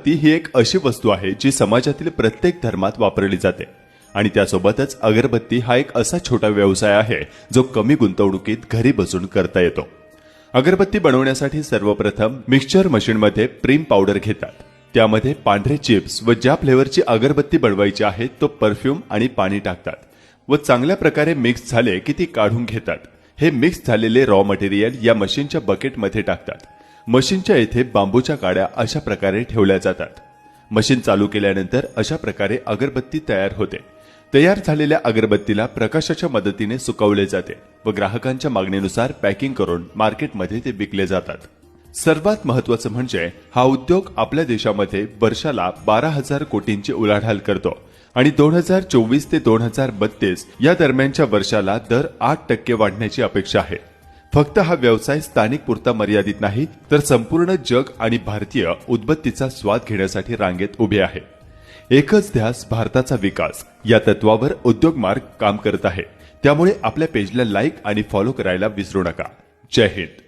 अगरबत्ती ही एक अशी वस्तू आहे जी समाजातील प्रत्येक धर्मात वापरली जाते. आणि त्यासोबतच अगरबत्ती हा एक असा छोटा व्यवसाय आहे जो कमी गुंतवणुकीत घरी बसून करता येतो. अगरबत्ती बनवण्यासाठी सर्वप्रथम मिक्सचर मशीनमध्ये प्रीम पावडर घेतात. त्यामध्ये पांढरे चिप्स व ज्या फ्लेवरची अगरबत्ती बनवायची आहे तो परफ्यूम आणि पाणी टाकतात. व चांगल्या प्रकारे मिक्स झाले की ती काढून घेतात. हे मिक्स झालेले रॉ मटेरियल या मशीनच्या बकेटमध्ये टाकतात. मशीनच्या येथे बांबूच्या काड्या अशा प्रकारे ठेवल्या जातात. मशीन चालू केल्यानंतर अशा प्रकारे अगरबत्ती तयार होते. तयार झालेल्या अगरबत्तीला प्रकाशाच्या मदतीने सुकवले जाते व ग्राहकांच्या मागणीनुसार पॅकिंग करून मार्केटमध्ये ते विकले जातात. सर्वात महत्वाचं म्हणजे हा उद्योग आपल्या देशामध्ये वर्षाला बारा हजार कोटींची उलाढाल करतो आणि दोन हजार चोवीस ते दोन हजार बत्तीस या दरम्यानच्या वर्षाला दर आठ टक्के वाढण्याची अपेक्षा आहे. फक्त हा व्यवसाय स्थानिक पुरता मर्यादित नाही तर संपूर्ण जग आणि भारतीय उदबत्तीचा स्वाद घेण्यासाठी रांगेत उभे आहे. एकच ध्यास भारताचा विकास या तत्वावर उद्योग मार्ग काम करत आहे. त्यामुळे आपल्या पेजला लाईक आणि फॉलो करायला विसरू नका. जय हिंद.